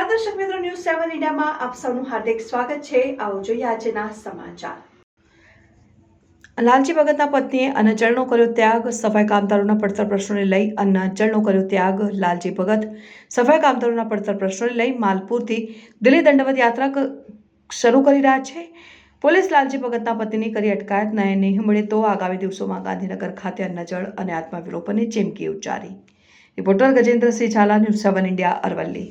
ન્યૂઝમાં આપ સૌનું હાર્દિક સ્વાગત છે. આવો જોઈએ આજના સમાચાર. લાલજી ભગતના પત્નીએ અન્નજળનો કર્યો ત્યાગ. સફાઈ કામદારોના પડતર પ્રશ્નોને લઈ અન્નજળનો કર્યો ત્યાગ. લાલજી ભગત સફાઈ કામદારોના પડતર પ્રશ્નોને લઈ માલપુરથી દિલ્હી દંડવત યાત્રા શરૂ કરી રહ્યા છે. પોલીસ લાલજી ભગતના પતિની કરી અટકાયત. નહીં નહીં મળે તો આગામી દિવસોમાં ગાંધીનગર ખાતે અન્નજળ અને આત્મવિલોપનની ચીમકી ઉચ્ચારી. Reporter Gajendrasinh Jhala news seven India Aravalli.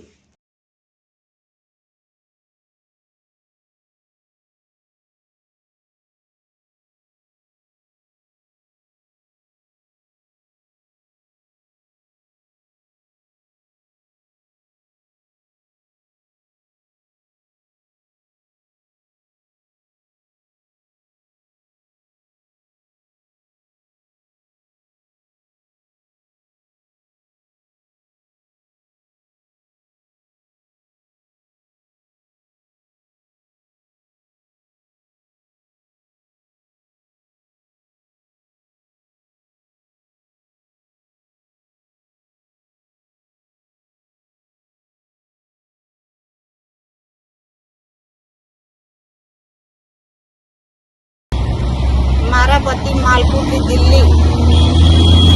પતિ માલપુરથી દિલ્હી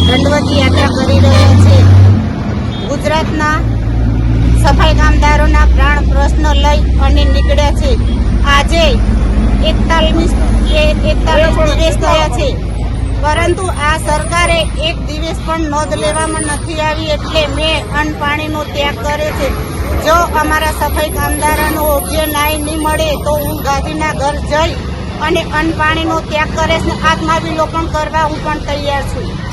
દંડવત યાત્રા કરી રહ્યા છે. ગુજરાતના સફાઈ કામદારોના પ્રાણ પ્રશ્ન લઈ અને નીકળ્યા છે. આજે એકતાલીસ એકતાલીસ દિવસ થયા છે. પરંતુ આ સરકારે એક દિવસ પણ નોંધ લેવામાં નથી આવી એટલે મેં અન્ન પાણીનો ત્યાગ કર્યો છે. જો અમારા સફાઈ કામદારોનો યોગ્ય ન્યાય નહીં મળે તો હું ગાંધીના ઘર જઈ અને અન્ન ત્યાગ કરે છે આત્માવિલોકન કરવા હું પણ તૈયાર છું.